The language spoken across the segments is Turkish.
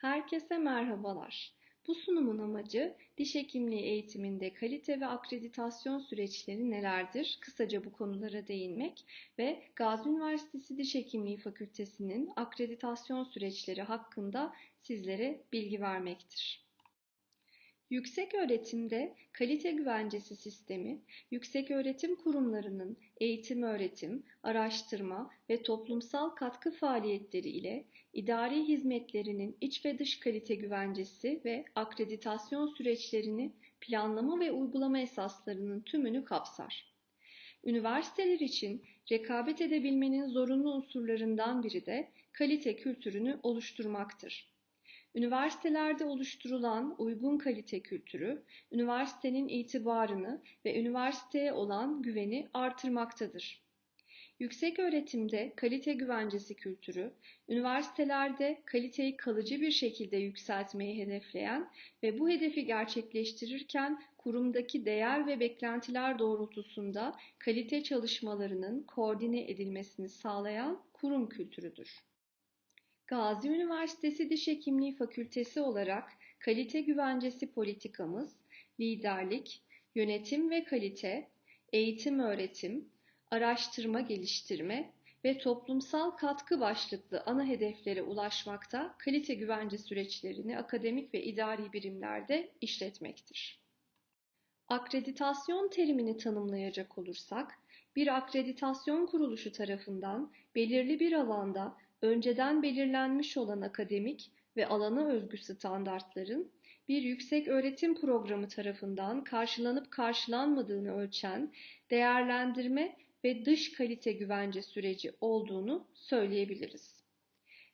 Herkese merhabalar. Bu sunumun amacı diş hekimliği eğitiminde kalite ve akreditasyon süreçleri nelerdir? Kısaca bu konulara değinmek ve Gazi Üniversitesi Diş Hekimliği Fakültesi'nin akreditasyon süreçleri hakkında sizlere bilgi vermektir. Yüksek öğretimde kalite güvencesi sistemi, yüksek öğretim kurumlarının eğitim öğretim, araştırma ve toplumsal katkı faaliyetleri ile idari hizmetlerinin iç ve dış kalite güvencesi ve akreditasyon süreçlerini planlama ve uygulama esaslarının tümünü kapsar. Üniversiteler için rekabet edebilmenin zorunlu unsurlarından biri de kalite kültürünü oluşturmaktır. Üniversitelerde oluşturulan uygun kalite kültürü, üniversitenin itibarını ve üniversiteye olan güveni artırmaktadır. Yüksek öğretimde kalite güvencesi kültürü, üniversitelerde kaliteyi kalıcı bir şekilde yükseltmeyi hedefleyen ve bu hedefi gerçekleştirirken kurumdaki değer ve beklentiler doğrultusunda kalite çalışmalarının koordine edilmesini sağlayan kurum kültürüdür. Gazi Üniversitesi Diş Hekimliği Fakültesi olarak kalite güvencesi politikamız, liderlik, yönetim ve kalite, eğitim öğretim, araştırma geliştirme ve toplumsal katkı başlıklı ana hedeflere ulaşmakta kalite güvence süreçlerini akademik ve idari birimlerde işletmektir. Akreditasyon terimini tanımlayacak olursak, bir akreditasyon kuruluşu tarafından belirli bir alanda önceden belirlenmiş olan akademik ve alana özgü standartların bir yüksek öğretim programı tarafından karşılanıp karşılanmadığını ölçen değerlendirme ve dış kalite güvence süreci olduğunu söyleyebiliriz.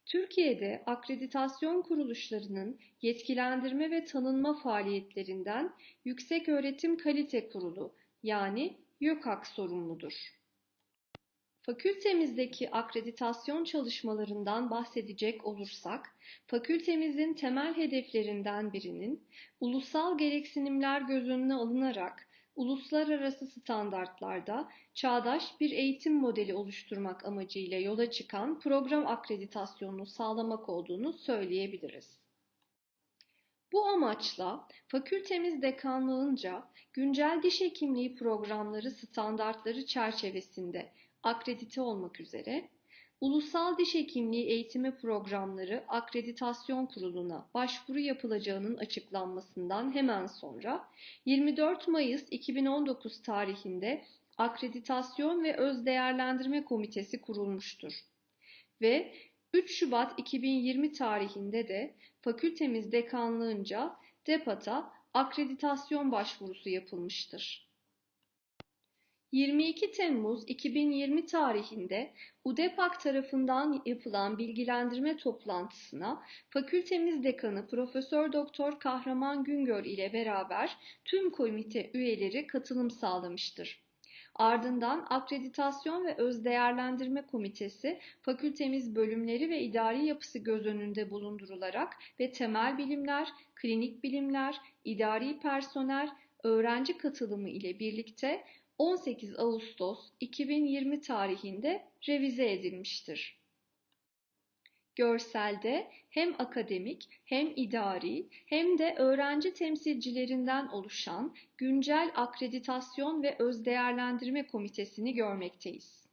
Türkiye'de akreditasyon kuruluşlarının yetkilendirme ve tanınma faaliyetlerinden Yüksek Öğretim Kalite Kurulu yani YÖKAK sorumludur. Fakültemizdeki akreditasyon çalışmalarından bahsedecek olursak, fakültemizin temel hedeflerinden birinin ulusal gereksinimler göz önüne alınarak uluslararası standartlarda çağdaş bir eğitim modeli oluşturmak amacıyla yola çıkan program akreditasyonunu sağlamak olduğunu söyleyebiliriz. Bu amaçla fakültemiz dekanlığınca güncel diş hekimliği programları standartları çerçevesinde akredite olmak üzere Ulusal Diş Hekimliği Eğitimi Programları Akreditasyon Kurulu'na başvuru yapılacağının açıklanmasından hemen sonra 24 Mayıs 2019 tarihinde Akreditasyon ve Öz Değerlendirme Komitesi kurulmuştur. Ve 3 Şubat 2020 tarihinde de fakültemiz dekanlığınca DEPAT'a akreditasyon başvurusu yapılmıştır. 22 Temmuz 2020 tarihinde UDEPAK tarafından yapılan bilgilendirme toplantısına fakültemiz dekanı Profesör Doktor Kahraman Güngör ile beraber tüm komite üyeleri katılım sağlamıştır. Ardından Akreditasyon ve Özdeğerlendirme Komitesi fakültemiz bölümleri ve idari yapısı göz önünde bulundurularak ve temel bilimler, klinik bilimler, idari personel, öğrenci katılımı ile birlikte 18 Ağustos 2020 tarihinde revize edilmiştir. Görselde hem akademik hem idari hem de öğrenci temsilcilerinden oluşan güncel akreditasyon ve özdeğerlendirme komitesini görmekteyiz.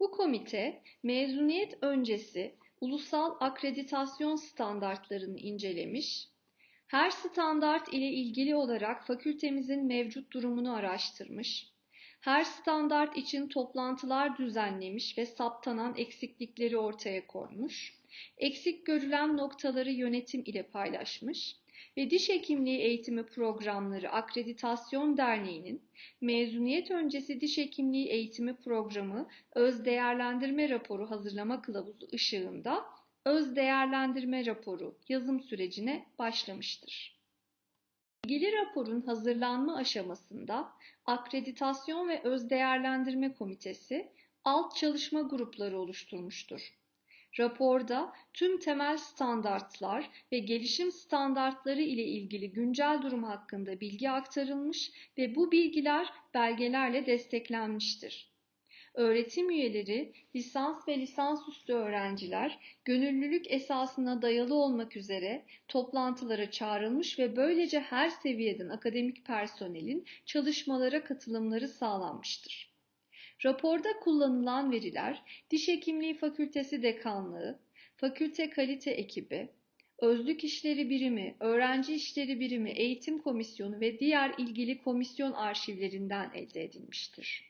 Bu komite mezuniyet öncesi ulusal akreditasyon standartlarını incelemiş her standart ile ilgili olarak fakültemizin mevcut durumunu araştırmış, her standart için toplantılar düzenlemiş ve saptanan eksiklikleri ortaya koymuş, eksik görülen noktaları yönetim ile paylaşmış ve Diş Hekimliği Eğitimi Programları Akreditasyon Derneği'nin mezuniyet öncesi diş hekimliği eğitimi programı öz değerlendirme raporu hazırlama kılavuzu ışığında öz değerlendirme raporu yazım sürecine başlamıştır. İlgili raporun hazırlanma aşamasında Akreditasyon ve Öz Değerlendirme Komitesi alt çalışma grupları oluşturmuştur. Raporda tüm temel standartlar ve gelişim standartları ile ilgili güncel durum hakkında bilgi aktarılmış ve bu bilgiler belgelerle desteklenmiştir. Öğretim üyeleri, lisans ve lisansüstü öğrenciler gönüllülük esasına dayalı olmak üzere toplantılara çağrılmış ve böylece her seviyeden akademik personelin çalışmalara katılımları sağlanmıştır. Raporda kullanılan veriler Diş Hekimliği Fakültesi Dekanlığı, Fakülte Kalite Ekibi, Özlük İşleri Birimi, Öğrenci İşleri Birimi, Eğitim Komisyonu ve diğer ilgili komisyon arşivlerinden elde edilmiştir.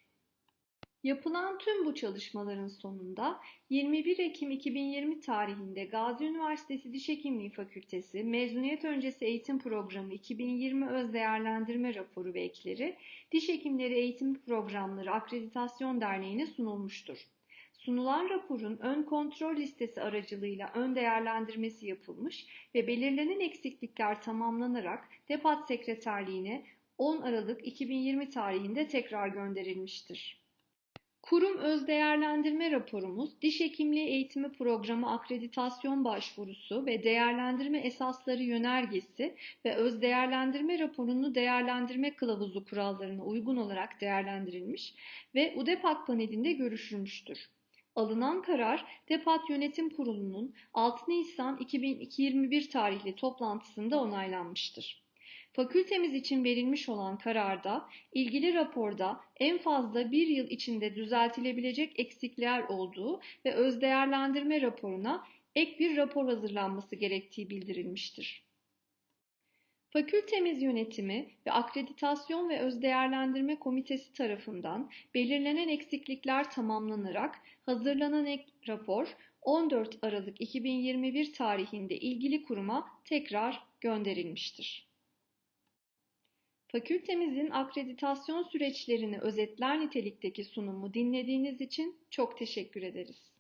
Yapılan tüm bu çalışmaların sonunda 21 Ekim 2020 tarihinde Gazi Üniversitesi Diş Hekimliği Fakültesi Mezuniyet Öncesi Eğitim Programı 2020 Öz Değerlendirme Raporu ve ekleri Diş Hekimleri Eğitim Programları Akreditasyon Derneği'ne sunulmuştur. Sunulan raporun ön kontrol listesi aracılığıyla ön değerlendirmesi yapılmış ve belirlenen eksiklikler tamamlanarak DEPAT Sekreterliğine 10 Aralık 2020 tarihinde tekrar gönderilmiştir. Kurum öz değerlendirme raporumuz, diş hekimliği eğitimi programı akreditasyon başvurusu ve değerlendirme esasları yönergesi ve öz değerlendirme raporunu değerlendirme kılavuzu kurallarına uygun olarak değerlendirilmiş ve UDEPAK panelinde görüşülmüştür. Alınan karar DEPAT Yönetim Kurulu'nun 6 Nisan 2021 tarihli toplantısında onaylanmıştır. Fakültemiz için verilmiş olan kararda ilgili raporda en fazla bir yıl içinde düzeltilebilecek eksikler olduğu ve öz değerlendirme raporuna ek bir rapor hazırlanması gerektiği bildirilmiştir. Fakültemiz yönetimi ve akreditasyon ve öz değerlendirme komitesi tarafından belirlenen eksiklikler tamamlanarak hazırlanan ek rapor 14 Aralık 2021 tarihinde ilgili kuruma tekrar gönderilmiştir. Fakültemizin akreditasyon süreçlerini özetler nitelikteki sunumu dinlediğiniz için çok teşekkür ederiz.